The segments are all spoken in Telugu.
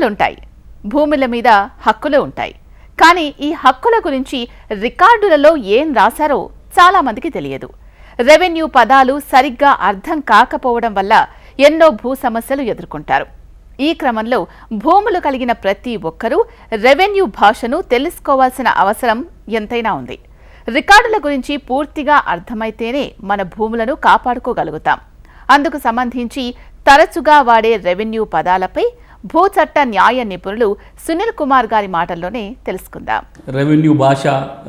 భూములుంటాయి భూముల మీద హక్కులు ఉంటాయి. కానీ ఈ హక్కుల గురించి రికార్డులలో ఏం రాశారో చాలా మందికి తెలియదు. రెవెన్యూ పదాలు సరిగ్గా అర్థం కాకపోవడం వల్ల ఎన్నో భూ సమస్యలు ఎదుర్కొంటారు. ఈ క్రమంలో భూములు కలిగిన ప్రతి ఒక్కరూ రెవెన్యూ భాషను తెలుసుకోవాల్సిన అవసరం ఎంతైనా ఉంది. రికార్డుల గురించి పూర్తిగా అర్థమైతేనే మన భూములను కాపాడుకోగలుగుతాం. అందుకు సంబంధించి తరచుగా వాడే రెవెన్యూ పదాలపై భూచట్ట న్యాయ నిపుణులు సునీల్ కుమార్ గారి మాటల్లోనే తెలుసుకుందాం. రెవెన్యూ భాష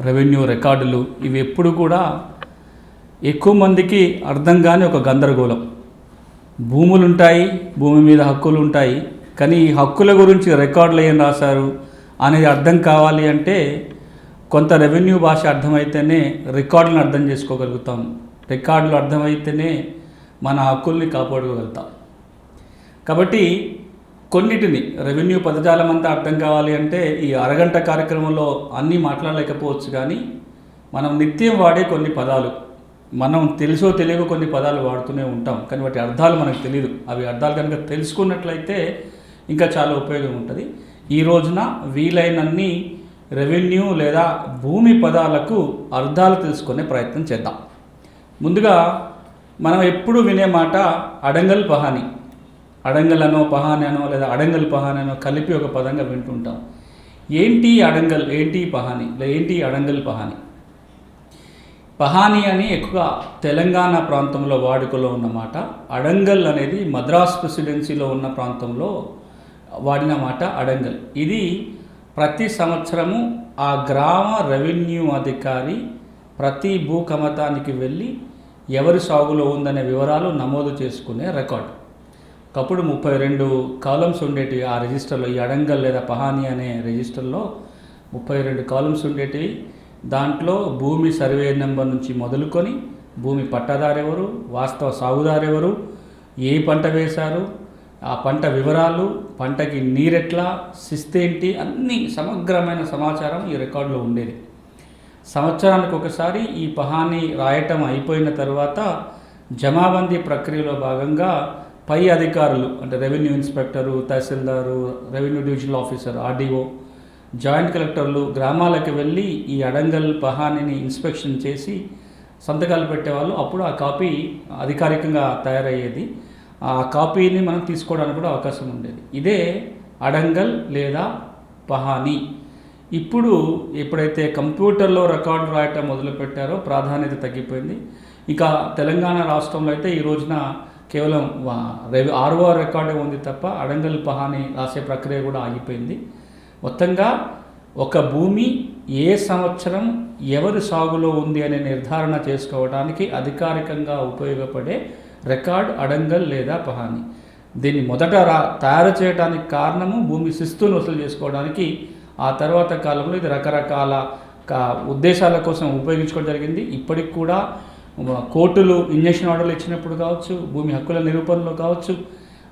రెవెన్యూ రికార్డులు ఇవి ఎప్పుడు కూడా ఎక్కువ మందికి అర్థం కాని ఒక గందరగోళం. భూములు ఉంటాయి భూమి మీద హక్కులు ఉంటాయి కానీ ఈ హక్కుల గురించి రికార్డులు ఏం రాశారు అనేది అర్థం కావాలి అంటే కొంత రెవెన్యూ భాష అర్థమైతేనే రికార్డులను అర్థం చేసుకోగలుగుతాం. రికార్డులు అర్థమైతేనే మన హక్కుల్ని కాపాడుకోగలుగుతాం. కాబట్టి కొన్నిటిని రెవెన్యూ పదజాలం అంతా అర్థం కావాలి అంటే ఈ అరగంట కార్యక్రమంలో అన్నీ మాట్లాడలేకపోవచ్చు కానీ మనం నిత్యం వాడే కొన్ని పదాలు మనం తెలుసో తెలియక కొన్ని పదాలు వాడుతూనే ఉంటాం. కానీ వాటి అర్థాలు మనకు తెలియదు అవి అర్థాలు కనుక తెలుసుకున్నట్లయితే ఇంకా చాలా ఉపయోగం ఉంటుంది. ఈ రోజున వీలైనన్ని రెవెన్యూ లేదా భూమి పదాలకు అర్థాలు తెలుసుకునే ప్రయత్నం చేద్దాం. ముందుగా మనం ఎప్పుడు వినే మాట అడంగల్ పహాని. అడంగల్ అనో పహాని అనో లేదా అడంగల్ పహాని అనో కలిపి ఒక పదంగా వింటుంటాం. ఏంటి అడంగల్? ఏంటి పహాని? లేదా ఏంటి అడంగల్ పహాని? పహాని అని ఎక్కువగా తెలంగాణ ప్రాంతంలో వాడుకలో ఉన్నమాట. అడంగల్ అనేది మద్రాస్ ప్రెసిడెన్సీలో ఉన్న ప్రాంతంలో వాడిన మాట అడంగల్. ఇది ప్రతి సంవత్సరము ఆ గ్రామ రెవెన్యూ అధికారి ప్రతి భూకమతానికి వెళ్ళి ఎవరి సాగులో ఉందనే వివరాలు నమోదు చేసుకునే రికార్డు. ఒకప్పుడు ముప్పై రెండు కాలమ్స్ ఉండేటివి ఆ రిజిస్టర్లో ఈ అడంగల్ లేదా పహాని అనే రిజిస్టర్లో ముప్పై రెండు కాలమ్స్ ఉండేటివి. దాంట్లో భూమి సర్వే నెంబర్ నుంచి మొదలుకొని భూమి పట్టాదారెవరు వాస్తవ సాగుదారెవరు ఏ పంట వేశారు ఆ పంట వివరాలు పంటకి నీరెట్లా శిస్తేంటి అన్ని సమగ్రమైన సమాచారం ఈ రికార్డులో ఉండేది. సంవత్సరానికి ఒకసారి ఈ పహాని రాయటం అయిపోయిన తర్వాత జమాబందీ ప్రక్రియలో భాగంగా పై అధికారులు అంటే revenue inspector tahsildar revenue divisional officer RDO joint కలెక్టర్లు గ్రామాలకు వెళ్ళి ఈ అడంగల్ పహానిని ఇన్స్పెక్షన్ చేసి సంతకాలు పెట్టేవాళ్ళు. అప్పుడు ఆ కాపీ అధికారికంగా తయారయ్యేది. ఆ కాపీని మనం తీసుకోవడానికి కూడా అవకాశం ఉండేది. ఇదే అడంగల్ లేదా పహాని. ఇప్పుడు ఎప్పుడైతే కంప్యూటర్లో రికార్డు రాయటం మొదలుపెట్టారో ప్రాధాన్యత తగ్గిపోయింది. ఇక తెలంగాణ రాష్ట్రంలో అయితే ఈ రోజున కేవలం రెవి ఆర్ఓ రికార్డే ఉంది తప్ప అడంగల్ పహాని రాసే ప్రక్రియ కూడా ఆగిపోయింది. మొత్తంగా ఒక భూమి ఏ సంవత్సరం ఎవరి సాగులో ఉంది అనే నిర్ధారణ చేసుకోవడానికి అధికారికంగా ఉపయోగపడే రికార్డ్ అడంగల్ లేదా పహాని. దీన్ని మొదట రా తయారు చేయడానికి కారణము భూమి శిస్తును వసూలు చేసుకోవడానికి ఆ తర్వాత కాలంలో ఇది రకరకాల కా- ఉద్దేశాల కోసం ఉపయోగించుకోవడం జరిగింది. ఇప్పటికి కూడా కోర్టులు ఇంజక్షన్ ఆర్డర్లు ఇచ్చినప్పుడు కావచ్చు భూమి హక్కుల నిరూపణలో కావచ్చు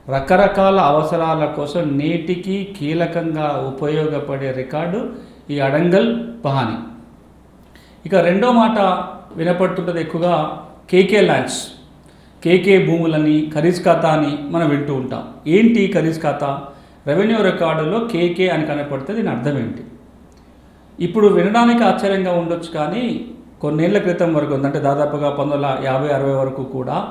రకరకాల అవసరాల కోసం నేటికి కీలకంగా ఉపయోగపడే రికార్డు ఈ అడంగల్ పహాని. ఇక రెండో మాట వినపడుతుంటుంది ఎక్కువగా కేకే ల్యాండ్స్. కేకే భూములని ఖరీజ్ ఖాతా అని మనం వింటూ ఉంటాం. ఏంటి ఖరీజ్ ఖాతా? రెవెన్యూ రికార్డులో కేకే అని కనపడితే దీని అర్థం ఏంటి? ఇప్పుడు వినడానికి ఆశ్చర్యంగా ఉండొచ్చు కానీ కొన్నేళ్ళ క్రితం వరకు అంటే దాదాపుగా పంతొమ్మిది వందల యాభై అరవై వరకు కూడా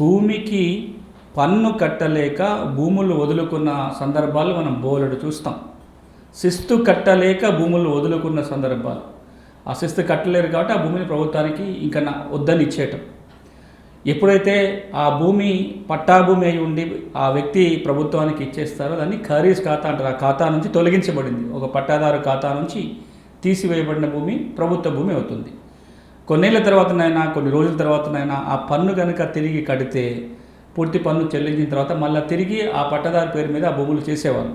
భూమికి పన్ను కట్టలేక భూములు వదులుకున్న సందర్భాలు మనం బోలెడు చూస్తాం. శిస్తు కట్టలేక భూములు వదులుకున్న సందర్భాలు. ఆ శిస్తు కట్టలేరు కాబట్టి ఆ భూమిని ప్రభుత్వానికి ఇంకా నా- వద్దని ఇచ్చేయటం ఎప్పుడైతే ఆ భూమి పట్టాభూమి అయి ఉండి ఆ వ్యక్తి ప్రభుత్వానికి ఇచ్చేస్తారో దాన్ని ఖరీజ్ ఖాతా అంటారు. ఆ ఖాతా నుంచి తొలగించబడింది. ఒక పట్టాదారు ఖాతా నుంచి తీసివేయబడిన భూమి ప్రభుత్వ భూమి అవుతుంది. కొన్నేళ్ళ తర్వాతనైనా కొన్ని రోజుల తర్వాతనైనా ఆ పన్ను కనుక తిరిగి కడితే పూర్తి పన్ను చెల్లించిన తర్వాత మళ్ళీ తిరిగి ఆ పట్టదారు పేరు మీద ఆ భూములు చేసేవారు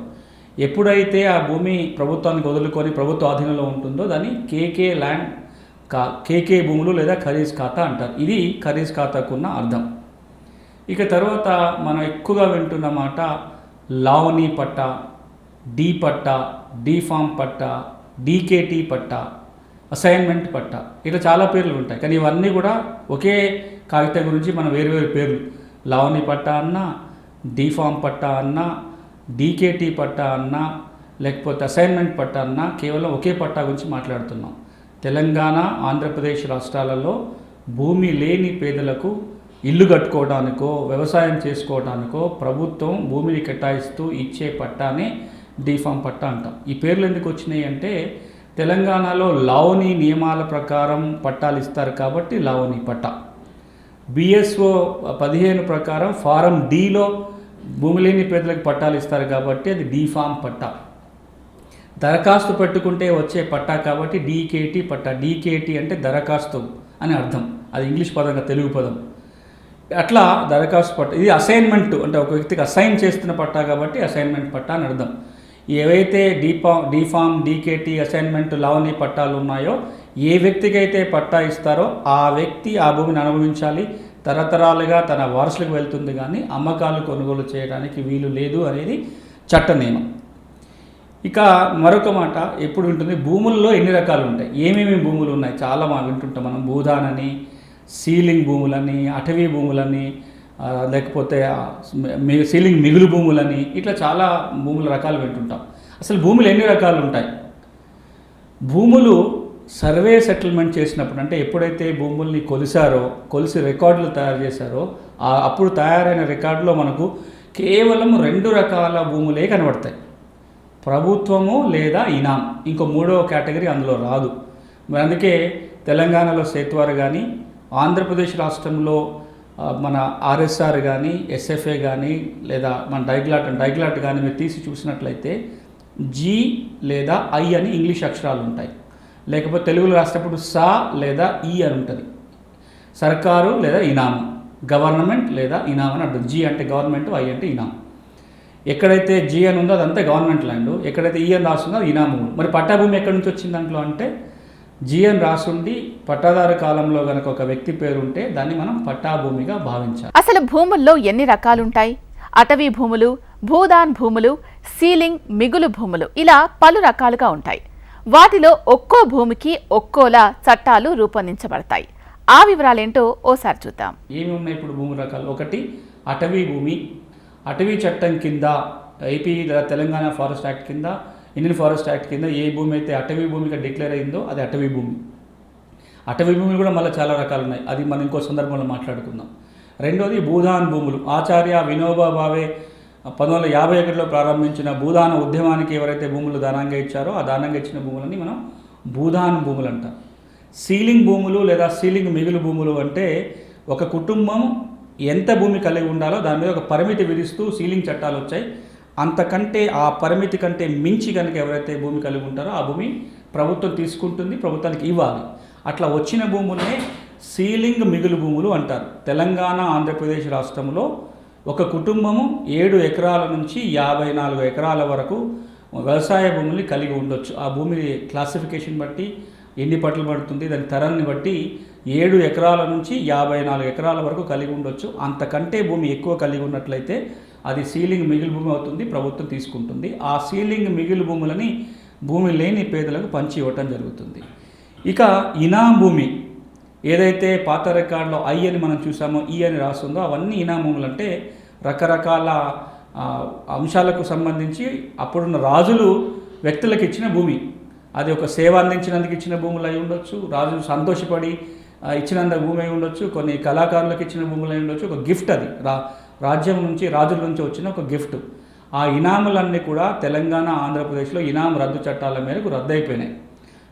ఎప్పుడైతే ఆ భూమి ప్రభుత్వానికి వదులుకొని ప్రభుత్వ ఆధీనంలో ఉంటుందో దాన్ని కేకే ల్యాండ్ కా కేకే భూములు లేదా ఖరీజ్ ఖాతా అంటారు. ఇది ఖరీజ్ ఖాతాకున్న అర్థం. ఇక తర్వాత మనం ఎక్కువగా వింటున్న మాట Lavani patta D patta D form patta DKT patta assignment patta ఇట్లా చాలా పేర్లు ఉంటాయి. కానీ ఇవన్నీ కూడా ఒకే కాగితం గురించి మనం వేరు వేరు పేర్లు. లావణి పట్టా అన్న డీఫామ్ పట్టా అన్నా అన్న డీకేటీ పట్టా అన్నా లేకపోతే అసైన్మెంట్ పట్టా అన్నా కేవలం ఒకే పట్టా గురించి మాట్లాడుతున్నాం. తెలంగాణ ఆంధ్రప్రదేశ్ రాష్ట్రాలలో భూమి లేని పేదలకు ఇల్లు కట్టుకోవడానికో వ్యవసాయం చేసుకోవడానికో ప్రభుత్వం భూమిని కేటాయిస్తూ ఇచ్చే పట్టానే డీఫామ్ పట్టా అంటాం. ఈ పేర్లు ఎందుకు వచ్చినాయి అంటే తెలంగాణలో లావణి నియమాల ప్రకారం పట్టాలు ఇస్తారు కాబట్టి లావణి పట్టా. బిఎస్ఓ పదిహేను ప్రకారం ఫారం డిలో భూమి లేని పేదలకు పట్టాలు ఇస్తారు కాబట్టి అది డిఫామ్ పట్టా. దరఖాస్తు పెట్టుకుంటే వచ్చే పట్టా కాబట్టి డీకేటీ పట్టా. డీకేటీ అంటే దరఖాస్తు అని అర్థం. అది ఇంగ్లీష్ పదంగా తెలుగు పదం. అట్లా దరఖాస్తు పట్టా. ఇది అసైన్మెంట్ అంటే ఒక వ్యక్తికి అసైన్ చేస్తున్న పట్టా కాబట్టి అసైన్మెంట్ పట్టా అని అర్థం. ఏవైతే డీపా డీఫామ్ డీకేటీ అసైన్మెంట్ లావణి పట్టాలు ఉన్నాయో ఏ వ్యక్తికి అయితే పట్టా ఇస్తారో ఆ వ్యక్తి ఆ భూమిని అనుభవించాలి. తరతరాలుగా తన వారసులకు వెళ్తుంది కానీ అమ్మకాలు కొనుగోలు చేయడానికి వీలు లేదు అనేది చట్ట నియమం ఇక మరొక మాట ఎప్పుడు ఉంటుంది? భూముల్లో ఎన్ని రకాలు ఉంటాయి? ఏమేమి భూములు ఉన్నాయి? చాలా మా వింటుంటాం మనం. భూదానని సీలింగ్ భూములని అటవీ భూములని లేకపోతే సీలింగ్ మిగులు భూములని ఇట్లా చాలా భూముల రకాలు వింటుంటాం. అసలు భూములు ఎన్ని రకాలు ఉంటాయి? భూములు సర్వే సెటిల్మెంట్ చేసినప్పుడు అంటే ఎప్పుడైతే భూముల్ని కొలిసారో కొలిసి రికార్డులు తయారు చేశారో అప్పుడు తయారైన రికార్డులో మనకు కేవలం రెండు రకాల భూములే కనబడతాయి. ప్రభుత్వము లేదా ఇనాం. ఇంకో మూడవ కేటగిరీ అందులో రాదు. మరి అందుకే తెలంగాణలో సేత్వార్ కానీ ఆంధ్రప్రదేశ్ రాష్ట్రంలో మన ఆర్ఎస్ఆర్ కానీ ఎస్ఎఫ్ఏ కానీ లేదా మన డైగ్లాట్ డైగ్లాట్ కానీ మీరు తీసి చూసినట్లయితే జీ లేదా ఐ అని ఇంగ్లీష్ అక్షరాలు ఉంటాయి. లేకపోతే తెలుగులో రాసేటప్పుడు సా లేదా ఈ అని ఉంటుంది. సర్కారు లేదా ఇనాము. గవర్నమెంట్ లేదా ఇనాం అని అర్థం. జీ అంటే గవర్నమెంట్ ఐ అంటే ఇనాం ఎక్కడైతే జీ అని ఉందో అదంతా గవర్నమెంట్ ల్యాండ్. ఎక్కడైతే ఈ అని రాస్తుందో ఇనాము. మరి పట్టాభూమి ఎక్కడి నుంచి వచ్చింది దాంట్లో అంటే జీ అని రాసుండి పట్టాదారు కాలంలో గనక ఒక వ్యక్తి పేరు ఉంటే దాన్ని మనం పట్టాభూమిగా భావించాలి. అసలు భూముల్లో ఎన్ని రకాలుంటాయి? అటవీ భూములు భూదాన్ భూములు సీలింగ్ మిగులు భూములు ఇలా పలు రకాలుగా ఉంటాయి. వాటిలో ఒక్కో భూమికి ఒక్కోలా చట్టాలు రూపొందించబడతాయి. ఆ వివరాలేంటో ఓసారి చూద్దాం. ఏమి ఉన్నాయి ఇప్పుడు భూమి రకాలు? ఒకటి అటవీ భూమి. అటవీ చట్టం కింద ఏపీ తెలంగాణ ఫారెస్ట్ యాక్ట్ కింద ఇండియన్ ఫారెస్ట్ యాక్ట్ కింద ఏ భూమి అయితే అటవీ భూమిగా డిక్లేర్ అయిందో అది అటవీ భూమి. అటవీ భూములు కూడా మళ్ళీ చాలా రకాలు ఉన్నాయి అది మనం ఇంకో సందర్భంలో మాట్లాడుకుందాం. రెండోది భూదాన్ భూములు. ఆచార్య వినోబా భావే పంతొమ్మిది వందల యాభై ఒకటిలో ప్రారంభించిన భూదాన ఉద్యమానికి ఎవరైతే భూములు దానంగా ఇచ్చారో ఆ దానంగా ఇచ్చిన భూములని మనం భూదాన్ భూములు అంటాం సీలింగ్ భూములు లేదా సీలింగ్ మిగులు భూములు అంటే ఒక కుటుంబం ఎంత భూమి కలిగి ఉండాలో దాని మీద ఒక పరిమితి విధిస్తూ సీలింగ్ చట్టాలు వచ్చాయి. అంతకంటే ఆ పరిమితి కంటే మించి కనుక ఎవరైతే భూమి కలిగి ఉంటారో ఆ భూమి ప్రభుత్వం తీసుకుంటుంది ప్రభుత్వానికి ఇవ్వాలి. అట్లా వచ్చిన భూములనే సీలింగ్ మిగులు భూములు అంటారు. తెలంగాణ ఆంధ్రప్రదేశ్ రాష్ట్రంలో ఒక కుటుంబము ఏడు ఎకరాల నుంచి యాభై నాలుగు ఎకరాల వరకు వ్యవసాయ భూముల్ని కలిగి ఉండొచ్చు. ఆ భూమి క్లాసిఫికేషన్ బట్టి ఎన్ని పట్లు పడుతుంది దాని తరాన్ని బట్టి ఏడు ఎకరాల నుంచి యాభై నాలుగు ఎకరాల వరకు కలిగి ఉండొచ్చు. అంతకంటే భూమి ఎక్కువ కలిగి ఉన్నట్లయితే అది సీలింగ్ మిగిలి భూమి అవుతుంది ప్రభుత్వం తీసుకుంటుంది. ఆ సీలింగ్ మిగిలి భూములని భూమి లేని పేదలకు పంచి ఇవ్వటం జరుగుతుంది. ఇక ఇనాం భూమి ఏదైతే పాత రికార్డులో ఐ అని మనం చూసామో ఈ అని రాస్తుందో అవన్నీ ఇనాం భూములు అంటే రకరకాల అంశాలకు సంబంధించి అప్పుడున్న రాజులు వ్యక్తులకు ఇచ్చిన భూమి. అది ఒక సేవ అందించినందుకు ఇచ్చిన భూములు అయి ఉండొచ్చు రాజులు సంతోషపడి ఇచ్చినంత భూమి అయి ఉండొచ్చు కొన్ని కళాకారులకు ఇచ్చిన భూములు అయి ఉండొచ్చు ఒక గిఫ్ట్ అది. రా రాజ్యం నుంచి రాజుల నుంచి వచ్చిన ఒక గిఫ్ట్. ఆ ఇనాములన్నీ కూడా తెలంగాణ ఆంధ్రప్రదేశ్లో ఇనాం రద్దు చట్టాల మేరకు రద్దయిపోయినాయి.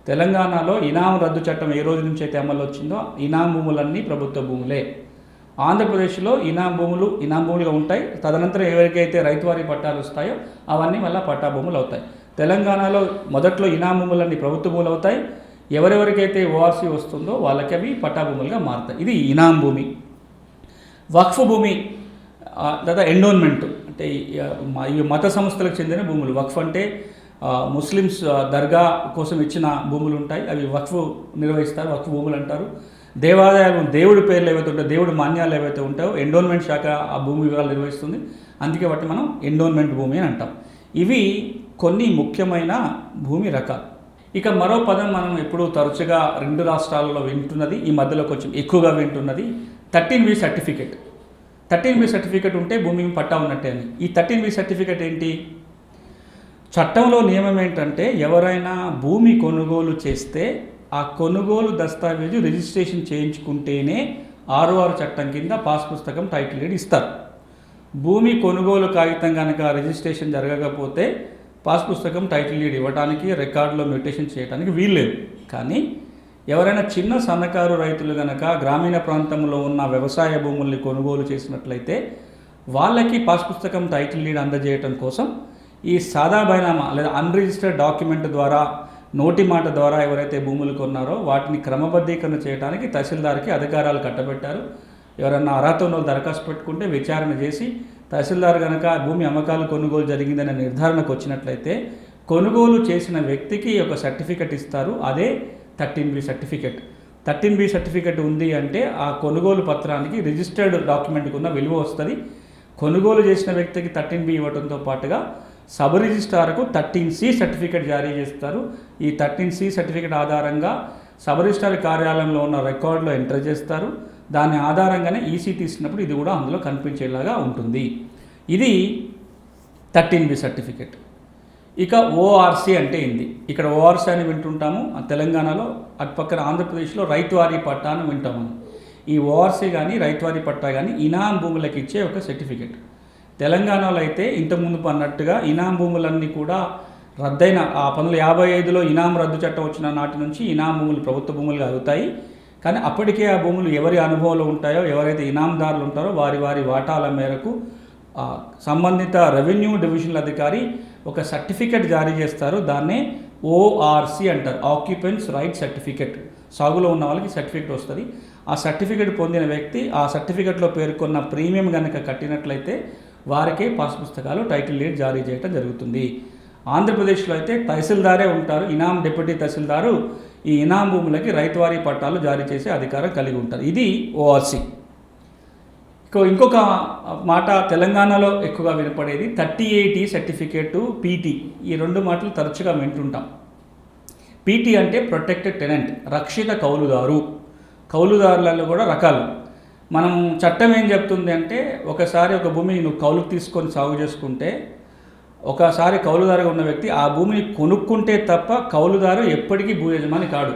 తెలంగాణలో ఇనాం రద్దు చట్టం ఏ రోజు నుంచి అయితే అమలు వచ్చిందో ఇనాం భూములన్నీ ప్రభుత్వ భూములే. ఆంధ్రప్రదేశ్లో ఇనాం భూములు ఇనాం భూములుగా ఉంటాయి. తదనంతరం ఎవరికైతే రైతువారి పట్టాలు వస్తాయో అవన్నీ మళ్ళీ పట్టా భూములు అవుతాయి. తెలంగాణలో మొదట్లో ఇనాం భూములన్నీ ప్రభుత్వ భూములు అవుతాయి. ఎవరెవరికైతే ఓఆర్సీ వస్తుందో వాళ్ళకి అవి పట్టా భూములుగా మారుతాయి. ఇది ఇనాం భూమి. వక్ఫ్ భూమి. లేదా ఎండోన్మెంట్ అంటే ఈ, ఇవి మత సంస్థలకు చెందిన భూములు. వక్ఫ్ అంటే ముస్లిమ్స్ దర్గా కోసం ఇచ్చిన భూములు ఉంటాయి. అవి వక్ఫ్ నిర్వహిస్తారు వక్ఫ్ భూములు అంటారు. దేవాలయాలు దేవుడి పేర్లు ఏవైతే ఉంటాయో దేవుడి మాన్యాలు ఏవైతే ఉంటాయో ఎండోన్మెంట్ శాఖ ఆ భూమి వివరాలు నిర్వహిస్తుంది. అందుకే వాటిని మనం ఎండోన్మెంట్ భూమి అని అంటాం. ఇవి కొన్ని ముఖ్యమైన భూమి రకాలు. ఇక మరో పదం మనం ఎప్పుడూ తరచుగా రెండు రాష్ట్రాలలో వింటున్నది ఈ మధ్యలో కొంచెం ఎక్కువగా వింటున్నది thirteen B certificate. Thirteen B certificate ఉంటే భూమి పట్టా ఉన్నట్టే అని. ఈ థర్టీన్ బి సర్టిఫికేట్ ఏంటి? చట్టంలో నియమం ఏంటంటే ఎవరైనా భూమి కొనుగోలు చేస్తే ఆ కొనుగోలు దస్తావేజు రిజిస్ట్రేషన్ చేయించుకుంటేనే ఆరు ఆరు చట్టం కింద పాస్ పుస్తకం టైటిల్ డీడ్ ఇస్తారు. భూమి కొనుగోలు కాగితం కనుక రిజిస్ట్రేషన్ జరగకపోతే పాస్ పుస్తకం టైటిల్ డీడ్ ఇవ్వడానికి రికార్డులో మ్యూటేషన్ చేయడానికి వీల్లేదు. కానీ ఎవరైనా చిన్న సన్నకారు రైతులు గనక గ్రామీణ ప్రాంతంలో ఉన్న వ్యవసాయ భూముల్ని కొనుగోలు చేసినట్లయితే వాళ్ళకి పాస్ పుస్తకం టైటిల్ డీడ్ అందజేయటం కోసం ఈ సాదా బైనామా లేదా అన్రిజిస్టర్డ్ డాక్యుమెంట్ ద్వారా నోటి మాట ద్వారా ఎవరైతే భూములు కొన్నారో వాటిని క్రమబద్ధీకరణ చేయడానికి తహసీల్దార్కి అధికారాలు కట్టబెట్టారు. ఎవరన్నా అర్హత ఉన్న దరఖాస్తు పెట్టుకుంటే విచారణ చేసి తహసీల్దార్ కనుక భూమి అమ్మకాలు కొనుగోలు జరిగిందనే నిర్ధారణకు వచ్చినట్లయితే కొనుగోలు చేసిన వ్యక్తికి ఒక సర్టిఫికెట్ ఇస్తారు. అదే thirteen B certificate. Thirteen B certificate ఉంది అంటే ఆ కొనుగోలు పత్రానికి రిజిస్టర్డ్ డాక్యుమెంట్కి ఉన్న విలువ వస్తుంది. కొనుగోలు చేసిన వ్యక్తికి థర్టీన్ బి ఇవ్వడంతో పాటుగా సబ్ రిజిస్ట్రార్కు థర్టీన్ సి సర్టిఫికేట్ జారీ చేస్తారు. ఈ థర్టీన్ సి సర్టిఫికేట్ ఆధారంగా సబ్ రిజిస్ట్రార్ కార్యాలయంలో ఉన్న రికార్డులో ఎంటర్ చేస్తారు. దాని ఆధారంగానే ఈసీ తీసినప్పుడు ఇది కూడా అందులో కనిపించేలాగా ఉంటుంది. ఇది థర్టీన్ బి సర్టిఫికేట్. ఇక ఓఆర్సీ అంటే ఏంది? ఇక్కడ ఓఆర్సీ అని వింటుంటాము తెలంగాణలో అటు పక్కన ఆంధ్రప్రదేశ్లో రైతువారీ పట్టా అని వింటాము. ఈ ఓఆర్సీ కానీ రైతువారీ పట్టా కానీ ఇనాం భూములకు ఇచ్చే ఒక సర్టిఫికేట్. తెలంగాణలో అయితే ఇంతకుముందు అన్నట్టుగా ఇనాం భూములన్నీ కూడా రద్దయిన ఆ పంతొమ్మిది యాభై ఐదులో ఇనాం రద్దు చట్టం వచ్చిన నాటి నుంచి ఇనాం భూములు ప్రభుత్వ భూములుగా అవుతాయి. కానీ అప్పటికే ఆ భూములు ఎవరి అనుభవంలో ఉంటాయో ఎవరైతే ఇనాందారులు ఉంటారో వారి వారి వాటాల మేరకు సంబంధిత రెవెన్యూ డివిజనల్ అధికారి ఒక సర్టిఫికెట్ జారీ చేస్తారు. దాన్నే ఓఆర్సి అంటారు. ఆక్యుపెంట్స్ రైట్ సర్టిఫికెట్ సాగులో ఉన్న వాళ్ళకి సర్టిఫికెట్ వస్తుంది. ఆ సర్టిఫికెట్ పొందిన వ్యక్తి ఆ సర్టిఫికెట్లో పేర్కొన్న ప్రీమియం కనుక కట్టినట్లయితే వారికే పాస్ పుస్తకాలు టైటిల్ డీడ్ జారీ చేయడం జరుగుతుంది. ఆంధ్రప్రదేశ్లో అయితే తహసీల్దారే ఉంటారు. ఇనాం డిప్యూటీ తహసీల్దారు ఈ ఇనాం భూములకి రైతువారీ పట్టాలు జారీ చేసే అధికారం కలిగి ఉంటారు. ఇది ఓఆర్సీ ఇంకొక మాట తెలంగాణలో ఎక్కువగా వినపడేది థర్టీ ఎయిటీ సర్టిఫికేటు పీటీ. ఈ రెండు మాటలు తరచుగా వింటుంటాం. పీటీ అంటే ప్రొటెక్టెడ్ టెనెంట్ రక్షిత కౌలుదారు. కౌలుదారులలో కూడా రకాలు. మనం చట్టం ఏం చెప్తుంది అంటే ఒకసారి ఒక భూమిని నువ్వు కౌలుకు తీసుకొని సాగు చేసుకుంటే ఒకసారి కౌలుదారుగా ఉన్న వ్యక్తి ఆ భూమిని కొనుక్కుంటే తప్ప కౌలుదారు ఎప్పటికీ భూ యజమాని కాడు.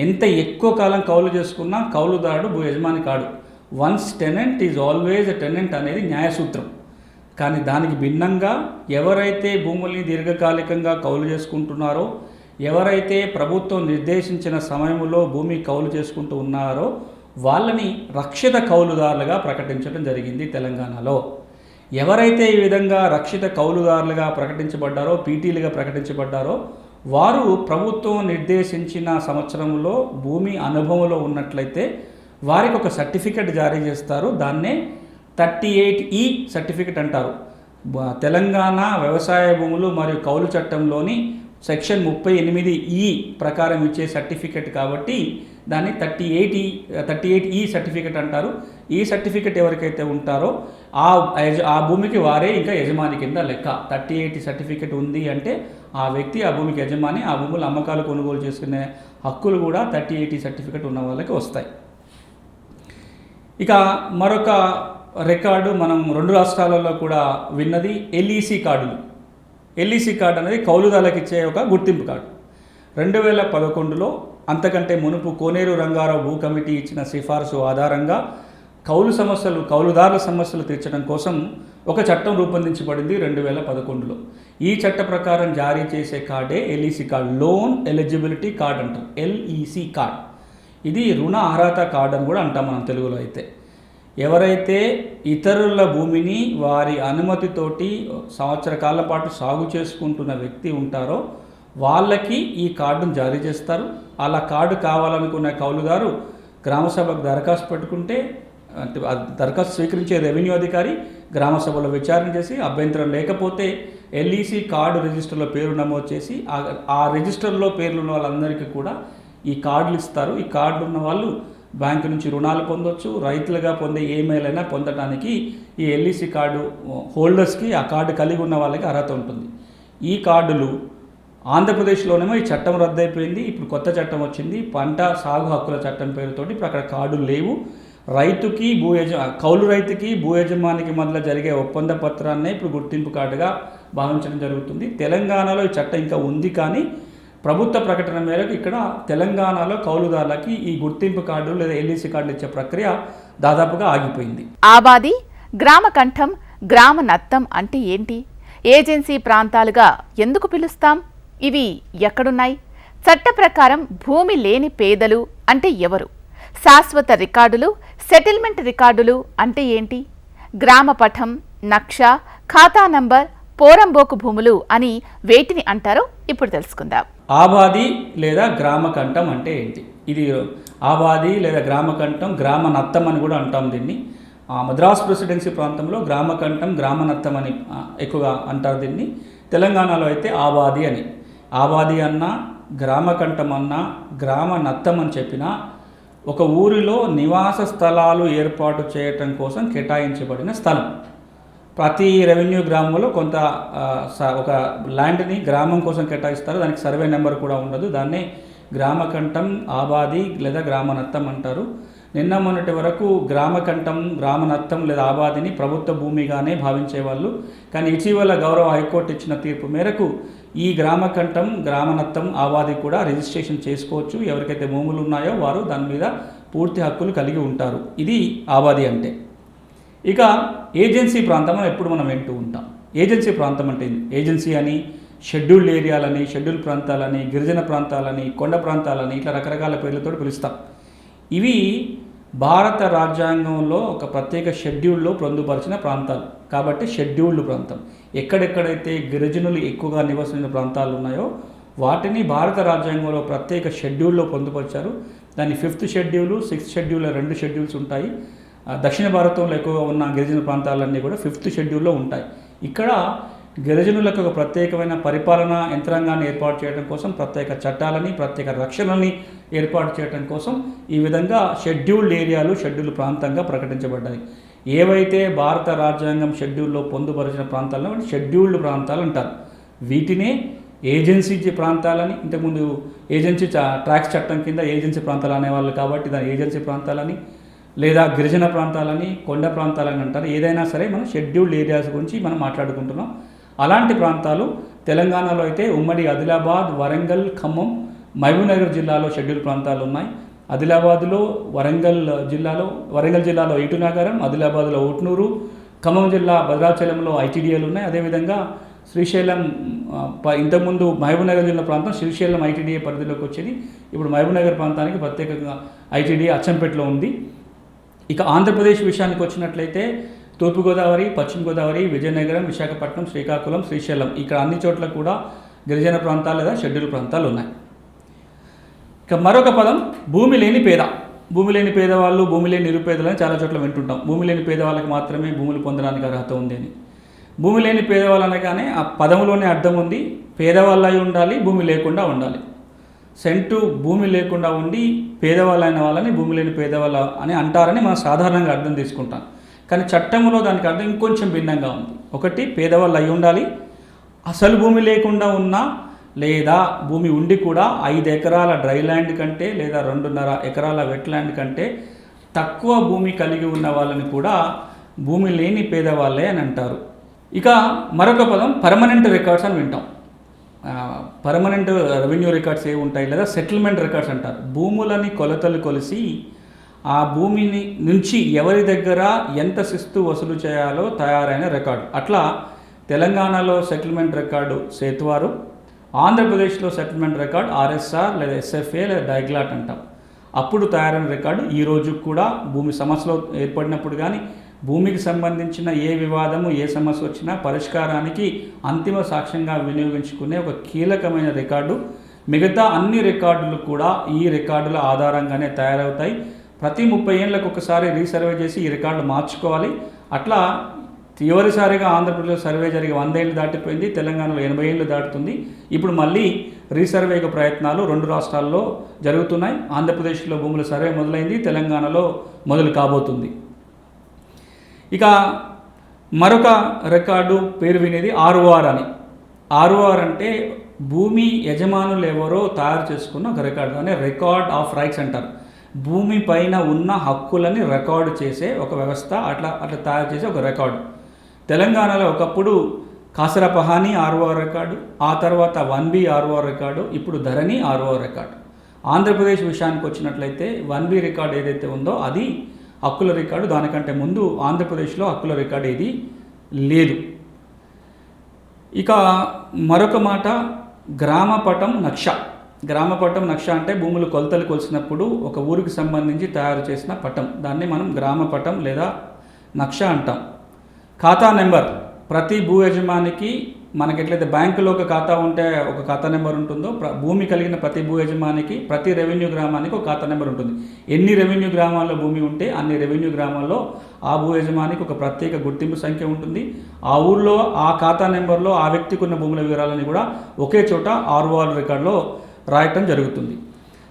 ఎంత ఎక్కువ కాలం కౌలు చేసుకున్నా కౌలుదారుడు భూ యజమాని కాడు. Once tenant is always a tenant అనేది న్యాయసూత్రం. కానీ దానికి భిన్నంగా ఎవరైతే భూముల్ని దీర్ఘకాలికంగా కౌలు చేసుకుంటున్నారో ఎవరైతే ప్రభుత్వం నిర్దేశించిన సమయంలో భూమి కౌలు చేసుకుంటూ ఉన్నారో వాళ్ళని రక్షిత కౌలుదారులుగా ప్రకటించడం జరిగింది తెలంగాణలో. ఎవరైతే ఈ విధంగా రక్షిత కౌలుదారులుగా ప్రకటించబడ్డారో పీటీలుగా ప్రకటించబడ్డారో వారు ప్రభుత్వం నిర్దేశించిన సంవత్సరంలో భూమి అనుభవంలో ఉన్నట్లయితే వారికి ఒక సర్టిఫికెట్ జారీ చేస్తారు. దాన్నే థర్టీ ఎయిట్ ఈ సర్టిఫికెట్ అంటారు. తెలంగాణ వ్యవసాయ భూములు మరియు కౌలు చట్టంలోని సెక్షన్ ముప్పై ఎనిమిది ఈ ప్రకారం ఇచ్చే సర్టిఫికెట్ కాబట్టి దాన్ని thirty eight E thirty eight E certificate అంటారు. ఈ సర్టిఫికెట్ ఎవరికైతే ఉంటారో ఆ యజ- ఆ భూమికి వారే ఇంకా యజమాని కింద లెక్క. థర్టీ ఎయిట్ సర్టిఫికెట్ ఉంది అంటే ఆ వ్యక్తి ఆ భూమికి యజమాని ఆ భూములు అమ్మకాలు కొనుగోలు చేసుకునే హక్కులు కూడా థర్టీ ఎయిటీ సర్టిఫికెట్ ఉన్న వాళ్ళకి వస్తాయి. ఇక మరొక రికార్డు మనం రెండు రాష్ట్రాలలో కూడా విన్నది ఎల్ఈసి కార్డులు. ఎల్ఈసి కార్డు అనేది కౌలుదారులకు ఇచ్చే ఒక గుర్తింపు కార్డు. రెండు వేల పదకొండులో అంతకంటే మునుపు కోనేరు రంగారావు భూ కమిటీ ఇచ్చిన సిఫార్సు ఆధారంగా కౌలు సమస్యలు కౌలుదారుల సమస్యలు తీర్చడం కోసం ఒక చట్టం రూపొందించబడింది రెండు వేల పదకొండులో. ఈ చట్ట ప్రకారం జారీ చేసే కార్డే LEC card. Loan eligibility card అంటారు. LEC card. ఇది రుణ అర్హత కార్డు అని కూడా అంటాం మనం తెలుగులో అయితే. ఎవరైతే ఇతరుల భూమిని వారి అనుమతితోటి సంవత్సర కాలం పాటు సాగు చేసుకుంటున్న వ్యక్తి ఉంటారో వాళ్ళకి ఈ కార్డును జారీ చేస్తారు. అలా కార్డు కావాలనుకున్న కౌలు గారు గ్రామసభకు దరఖాస్తు పెట్టుకుంటే అంటే దరఖాస్తు స్వీకరించే రెవెన్యూ అధికారి గ్రామసభలో విచారణ చేసి అభ్యంతరం లేకపోతే ఎల్ఈసి కార్డు రిజిస్టర్లో పేరు నమోదు చేసి ఆ- ఆ రిజిస్టర్లో పేర్లు ఉన్న వాళ్ళందరికీ కూడా ఈ కార్డులు ఇస్తారు. ఈ కార్డు ఉన్న వాళ్ళు బ్యాంకు నుంచి రుణాలు పొందొచ్చు. రైతులుగా పొందే ఏమైల్ పొందడానికి ఈ ఎల్ఈసి కార్డు హోల్డర్స్కి ఆ కార్డు కలిగి ఉన్న వాళ్ళకి అర్హత ఉంటుంది. ఈ కార్డులు ఆంధ్రప్రదేశ్లోనేమో ఈ చట్టం రద్దయిపోయింది. ఇప్పుడు కొత్త చట్టం వచ్చింది. పంట సాగు హక్కుల చట్టం పేరుతోటి ఇప్పుడు అక్కడ కార్డులు లేవు. రైతుకి భూ యజ కౌలు రైతుకి భూ యజమానికి మధ్య జరిగే ఒప్పంద పత్రాన్నే ఇప్పుడు గుర్తింపు కార్డుగా భావించడం జరుగుతుంది. తెలంగాణలో ఈ చట్టం ఇంకా ఉంది కానీ ప్రభుత్వ ప్రకటన మేరకు ఇక్కడ తెలంగాణలో కౌలుదారులకి ఈ గుర్తింపు కార్డు లేదా ఎల్ఈసి కార్డులు ఇచ్చే ప్రక్రియ దాదాపుగా ఆగిపోయింది. ఆబాది గ్రామ కంఠం గ్రామ నత్తం అంటే ఏంటి? ఏజెన్సీ ప్రాంతాలుగా ఎందుకు పిలుస్తాం? ఇవి ఎక్కడున్నాయి? చట్ట ప్రకారం భూమి లేని పేదలు అంటే ఎవరు? శాశ్వత రికార్డులు సెటిల్మెంట్ రికార్డులు అంటే ఏంటి? గ్రామ పఠం నక్ష ఖాతా నంబర్ పోరంబోకు భూములు అని వేటిని అంటారో ఇప్పుడు తెలుసుకుందాం. ఆబాది లేదా గ్రామ కంఠం అంటే ఏంటి? ఇది ఆబాది లేదా గ్రామ కంఠం గ్రామ నత్తం అని కూడా అంటాం దీన్ని. మద్రాస్ ప్రెసిడెన్సీ ప్రాంతంలో గ్రామ కంఠం గ్రామ నత్తం అని ఎక్కువగా అంటారు దీన్ని. తెలంగాణలో అయితే ఆబాది అని. ఆబాది అన్న గ్రామ కంఠం అన్న గ్రామ నత్తం అని చెప్పిన ఒక ఊరిలో నివాస స్థలాలు ఏర్పాటు చేయటం కోసం కేటాయించబడిన స్థలం. ప్రతి రెవెన్యూ గ్రామంలో కొంత స- ఒక ల్యాండ్ని గ్రామం కోసం కేటాయిస్తారు. దానికి సర్వే నెంబర్ కూడా ఉండదు. దాన్నే గ్రామకంఠం ఆబాది లేదా గ్రామనత్తం అంటారు. నిన్న మొన్నటి వరకు గ్రామకంఠం గ్రామనత్తం లేదా ఆబాదిని ప్రభుత్వ భూమిగానే భావించేవాళ్ళు. కానీ ఇటీవల గౌరవ హైకోర్టు ఇచ్చిన తీర్పు మేరకు ఈ గ్రామకంఠం గ్రామనత్తం ఆబాది కూడా రిజిస్ట్రేషన్ చేసుకోవచ్చు. ఎవరికైతే భూములు ఉన్నాయో వారు దాని మీద పూర్తి హక్కులు కలిగి ఉంటారు. ఇది ఆబాది అంటే. ఇక ఏజెన్సీ ప్రాంతం ఎప్పుడు మనం వింటూ ఉంటాం. ఏజెన్సీ ప్రాంతం అంటే ఏజెన్సీ అని షెడ్యూల్డ్ ఏరియాలని షెడ్యూల్ ప్రాంతాలని గిరిజన ప్రాంతాలని కొండ ప్రాంతాలని ఇట్లా రకరకాల పేర్లతో పిలుస్తాం. ఇవి భారత రాజ్యాంగంలో ఒక ప్రత్యేక షెడ్యూల్లో పొందుపరిచిన ప్రాంతాలు. కాబట్టి షెడ్యూల్డ్ ప్రాంతం. ఎక్కడెక్కడైతే గిరిజనులు ఎక్కువగా నివసించిన ప్రాంతాలు ఉన్నాయో వాటిని భారత రాజ్యాంగంలో ప్రత్యేక షెడ్యూల్లో పొందుపరిచారు. దాని ఫిఫ్త్ షెడ్యూలు సిక్స్త్ షెడ్యూల్ రెండు షెడ్యూల్స్ ఉంటాయి. దక్షిణ భారతంలో ఎక్కువగా ఉన్న గిరిజన ప్రాంతాలన్నీ కూడా ఫిఫ్త్ షెడ్యూల్లో ఉంటాయి. ఇక్కడ గిరిజనులకు ఒక ప్రత్యేకమైన పరిపాలనా యంత్రాంగాన్ని ఏర్పాటు చేయడం కోసం ప్రత్యేక చట్టాలని ప్రత్యేక రక్షణని ఏర్పాటు చేయడం కోసం ఈ విధంగా షెడ్యూల్డ్ ఏరియాలు షెడ్యూల్ ప్రాంతంగా ప్రకటించబడ్డాయి. ఏవైతే భారత రాజ్యాంగం షెడ్యూల్లో పొందుపరిచిన ప్రాంతాలను షెడ్యూల్డ్ ప్రాంతాలు అంటారు. వీటినే ఏజెన్సీ ప్రాంతాలని ఇంతకుముందు ఏజెన్సీ చ- ట్రాక్స్ చట్టం కింద ఏజెన్సీ ప్రాంతాలు అనేవాళ్ళు కాబట్టి దాని ఏజెన్సీ ప్రాంతాలని లేదా గిరిజన ప్రాంతాలని కొండ ప్రాంతాలని అంటారు. ఏదైనా సరే మనం షెడ్యూల్డ్ ఏరియాస్ గురించి మనం మాట్లాడుకుంటున్నాం. అలాంటి ప్రాంతాలు తెలంగాణలో అయితే ఉమ్మడి ఆదిలాబాద్ వరంగల్ ఖమ్మం మహబూబ్నగర్ జిల్లాలో షెడ్యూల్ ప్రాంతాలు ఉన్నాయి. ఆదిలాబాద్లో వరంగల్ జిల్లాలో వరంగల్ జిల్లాలో ఇటునగరం ఆదిలాబాద్లో ఊట్నూరు ఖమ్మం జిల్లా భద్రాచలంలో ఐటీడీఏలు ఉన్నాయి. అదేవిధంగా శ్రీశైలం ఇంతకుముందు మహబూబ్నగర్ జిల్లా ప్రాంతం శ్రీశైలం ఐటీడీఏ పరిధిలోకి వచ్చేది. ఇప్పుడు మహబూబ్నగర్ ప్రాంతానికి ప్రత్యేకంగా ఐటీడీఏ అచ్చంపేటలో ఉంది. ఇక ఆంధ్రప్రదేశ్ విషయానికి వచ్చినట్లయితే తూర్పుగోదావరి పశ్చిమ గోదావరి విజయనగరం విశాఖపట్నం శ్రీకాకుళం శ్రీశైలం ఇక్కడ అన్ని చోట్ల కూడా గిరిజన ప్రాంతాలు లేదా షెడ్యూల్ ప్రాంతాలు ఉన్నాయి. ఇక మరొక పదం భూమి లేని పేద. భూమి లేని పేదవాళ్ళు భూమి లేని నిరుపేదలని చాలా చోట్ల వింటుంటాం. భూమి లేని పేదవాళ్ళకి మాత్రమే భూములు పొందడానికి అర్హత ఉంది అని. భూమి లేని పేదవాళ్ళు అనగానే ఆ పదంలోనే అర్థం ఉంది. పేదవాళ్ళు అయి ఉండాలి భూమి లేకుండా ఉండాలి. సెంటు భూమి లేకుండా ఉండి పేదవాళ్ళైన వాళ్ళని భూమి లేని పేదవాళ్ళ అని అంటారని మనం సాధారణంగా అర్థం తీసుకుంటాం. కానీ చట్టంలో దానికి అర్థం ఇంకొంచెం భిన్నంగా ఉంది. ఒకటి పేదవాళ్ళు అయి ఉండాలి. అసలు భూమి లేకుండా ఉన్నా లేదా భూమి ఉండి కూడా ఐదు ఎకరాల డ్రై ల్యాండ్ కంటే లేదా రెండున్నర ఎకరాల వెట్ ల్యాండ్ కంటే తక్కువ భూమి కలిగి ఉన్న వాళ్ళని కూడా భూమి లేని పేదవాళ్ళే అని అంటారు. ఇక మరొక పదం పర్మనెంట్ రికార్డ్స్ అని వింటాం. పర్మనెంట్ రెవెన్యూ రికార్డ్స్ ఏ ఉంటాయి లేదా సెటిల్మెంట్ రికార్డ్స్ అంటారు. భూములని కొలతలు కొలిసి ఆ భూమిని నుంచి ఎవరి దగ్గర ఎంత శిస్తు వసూలు చేయాలో తయారైన రికార్డు అట్లా తెలంగాణలో సెటిల్మెంట్ రికార్డు సేతువారు ఆంధ్రప్రదేశ్లో సెటిల్మెంట్ రికార్డ్ ఆర్ఎస్ఆర్ లేదా ఎస్ఎఫ్ఏ లేదా డైగ్లాట్ అంటాం. అప్పుడు తయారైన రికార్డు ఈ రోజు కూడా భూమి సమస్యలో ఏర్పడినప్పుడు కానీ భూమికి సంబంధించిన ఏ వివాదము ఏ సమస్య వచ్చినా పరిష్కారానికి అంతిమ సాక్ష్యంగా వినియోగించుకునే ఒక కీలకమైన రికార్డు. మిగతా అన్ని రికార్డులు కూడా ఈ రికార్డుల ఆధారంగానే తయారవుతాయి. ప్రతి ముప్పై ఏళ్ళకు ఒకసారి రీసర్వే చేసి ఈ రికార్డు మార్చుకోవాలి. అట్లా చివరిసారిగా ఆంధ్రప్రదేశ్లో సర్వే జరిగి వంద ఏళ్ళు దాటిపోయింది. తెలంగాణలో ఎనభై ఏళ్ళు దాటుతుంది. ఇప్పుడు మళ్ళీ రీసర్వేకి ప్రయత్నాలు రెండు రాష్ట్రాల్లో జరుగుతున్నాయి. ఆంధ్రప్రదేశ్లో భూముల సర్వే మొదలైంది. తెలంగాణలో మొదలు కాబోతుంది. ఇక మరొక రికార్డు పేరు వినేది ఆర్ఓఆర్ అని. ఆర్ఓఆర్ అంటే భూమి యజమానులు ఎవరో తయారు చేసుకున్న ఒక రికార్డు అనే రికార్డ్ ఆఫ్ రైట్స్ అంటారు. భూమి పైన ఉన్న హక్కులని రికార్డు చేసే ఒక వ్యవస్థ అట్లా అట్లా తయారు చేసే ఒక రికార్డు. తెలంగాణలో ఒకప్పుడు కాసర పహాని ఆర్ఓఆర్ రికార్డు ఆ తర్వాత వన్ బి ఆర్ఓఆర్ రికార్డు ఇప్పుడు ధరణి ఆర్ఓఆర్ రికార్డు. ఆంధ్రప్రదేశ్ విషయానికి వచ్చినట్లయితే వన్ బి రికార్డు ఏదైతే ఉందో అది హక్కుల రికార్డు దానికంటే ముందు ఆంధ్రప్రదేశ్లో హక్కుల రికార్డు ఏది లేదు. ఇక మరొక మాట గ్రామపటం నక్ష. గ్రామపటం నక్ష అంటే భూములు కొలతలు కొలిసినప్పుడు ఒక ఊరికి సంబంధించి తయారు చేసిన పటం. దాన్ని మనం గ్రామపటం లేదా నక్ష అంటాం. ఖాతా నెంబర్. ప్రతి భూ యజమానికి మనకి ఎట్లయితే బ్యాంకులో ఒక ఖాతా ఉంటే ఒక ఖాతా నెంబర్ ఉంటుందో ప్ర- భూమి కలిగిన ప్రతి భూ యజమానికి ప్రతి రెవెన్యూ గ్రామానికి ఒక ఖాతా నెంబర్ ఉంటుంది. ఎన్ని రెవెన్యూ గ్రామాల్లో భూమి ఉంటే అన్ని రెవెన్యూ గ్రామాల్లో ఆ భూ యజమానికి ఒక ప్రత్యేక గుర్తింపు సంఖ్య ఉంటుంది. ఆ ఊర్లో ఆ ఖాతా నెంబర్లో ఆ వ్యక్తికి ఉన్న భూముల వివరాలని కూడా ఒకే చోట ఆర్ఓఆర్ రికార్డులో రాయటం జరుగుతుంది.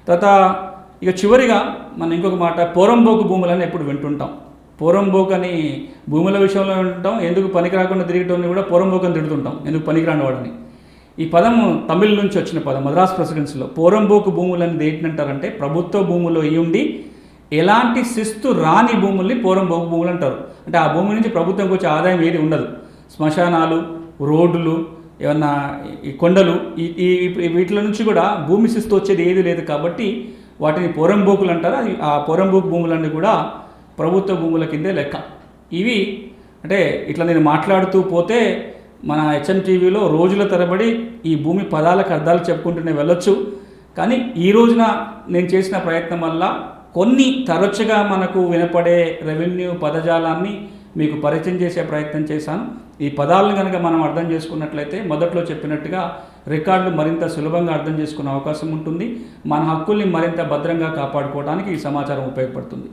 తర్వాత ఇక చివరిగా మనం ఇంకొక మాట పోరంబోకు భూములని ఎప్పుడు వింటుంటాం. పోరంబోక్ అని భూముల విషయంలో ఉంటాం ఎందుకు పనికి రాకుండా తిరిగటం కూడా పోరంబోక్ అని తిడుతుంటాం ఎందుకు పనికిరాని వాడని ఈ పదం తమిళ్ నుంచి వచ్చిన పదం మద్రాస్ ప్రెసిడెన్సీలో. పోరంబోకు భూములని ఏంటంటారంటే ప్రభుత్వ భూములు ఇవి ఉండి ఎలాంటి శిస్తు రాని భూముల్ని పూరంబోకు భూములు అంటారు. అంటే ఆ భూమి నుంచి ప్రభుత్వంకి వచ్చే ఆదాయం ఏది ఉండదు. శ్మశానాలు రోడ్లు ఏమన్నా ఈ కొండలు ఈ వీటిలో నుంచి కూడా భూమి శిస్తు వచ్చేది ఏది లేదు కాబట్టి వాటిని పూరంబోకులు అంటారు. ఆ పూరంబోకు భూములన్నీ కూడా ప్రభుత్వ భూముల కిందే లెక్క. ఇవి అంటే ఇట్లా నేను మాట్లాడుతూ పోతే మన హెచ్ఎం టీవీలో రోజుల తరబడి ఈ భూమి పదాలకు అర్థాలు చెప్పుకుంటూనే వెళ్ళొచ్చు. కానీ ఈ రోజున నేను చేసిన ప్రయత్నం వల్ల కొన్ని తరచుగా మనకు వినపడే రెవెన్యూ పదజాలాన్ని మీకు పరిచయం చేసే ప్రయత్నం చేశాను. ఈ పదాలను కనుక మనం అర్థం చేసుకున్నట్లయితే మొదట్లో చెప్పినట్టుగా రికార్డులు మరింత సులభంగా అర్థం చేసుకునే అవకాశం ఉంటుంది. మన హక్కుల్ని మరింత భద్రంగా కాపాడుకోవడానికి ఈ సమాచారం ఉపయోగపడుతుంది.